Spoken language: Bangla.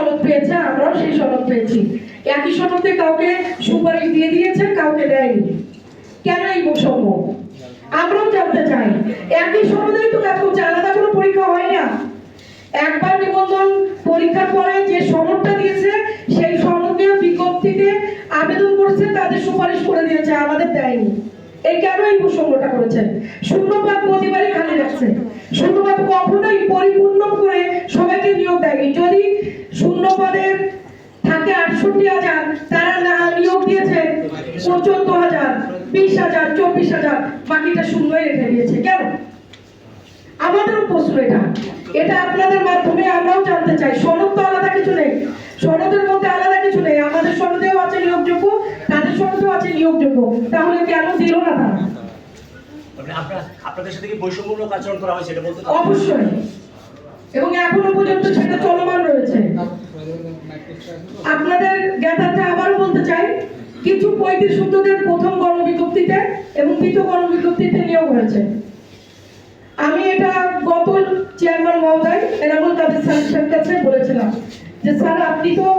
সনদ পেয়েছে, আমরাও সেই সনদ পেয়েছি। একই সনদে কাউকে সুপারিশ দিয়ে কাউকে দেয়নি। কেন এই বৈষম্য? আমরাও জানতে চাই। একই সনদেই তো করছে আলাদা কোনো পরীক্ষা হয় না। একবার নিবন্ধন পরীক্ষার পরে যে সনদটা দিয়েছে, সেই বিজ্ঞপ্তিতে আবেদন করেছে, তাদের সুপারিশ করে দিয়েছে, আমাদের দেয়নি। এই কেন এই প্রসঙ্গটা করেছেন শূন্যপাত প্রতিবারই খালি রাখছে। শূন্যপাত কখনোই পরিপূর্ণ করে সবাইকে নিয়োগ দেয়নি। যদি আটষট্টি হাজার তারা নিয়োগ দিয়েছে চোদ্দ হাজার বিশ হাজার চব্বিশ হাজার বাকিটা শূন্যই রেখে দিয়েছে। কেন? আমাদেরও প্রশ্ন এটা। এটা আপনাদের মাধ্যমে আমরাও জানতে চাই। সনদ তো আলাদা কিছু নেই। সনদের মধ্যে আলাদা কিছু নেই। আমাদের সনদেও আছে নিয়োগযোগ্য তাদের সনদেও আছে নিয়োগযোগ্য। তাহলে কেন দিল না তারা? মানে আপনাদের সাথে কি বৈষম্যমূলক আচরণ করা হয়েছে এটা বলতে অবশ্যই। এবং এখনও পর্যন্ত সেটা চলমান রয়েছে। আপনাদের কিছু পঁয়ত্রিশ সূত্রদের প্রথম গণবিজ্ঞপ্তিতে এবং দ্বিতীয় গণবিজ্ঞপ্তিতে নিয়োগ হয়েছে। আমি এটা গত চেয়ারম্যান মহোদয় এনামুল কাদের স্যারের কাছে বলেছিলাম যে, স্যার, আপনি তো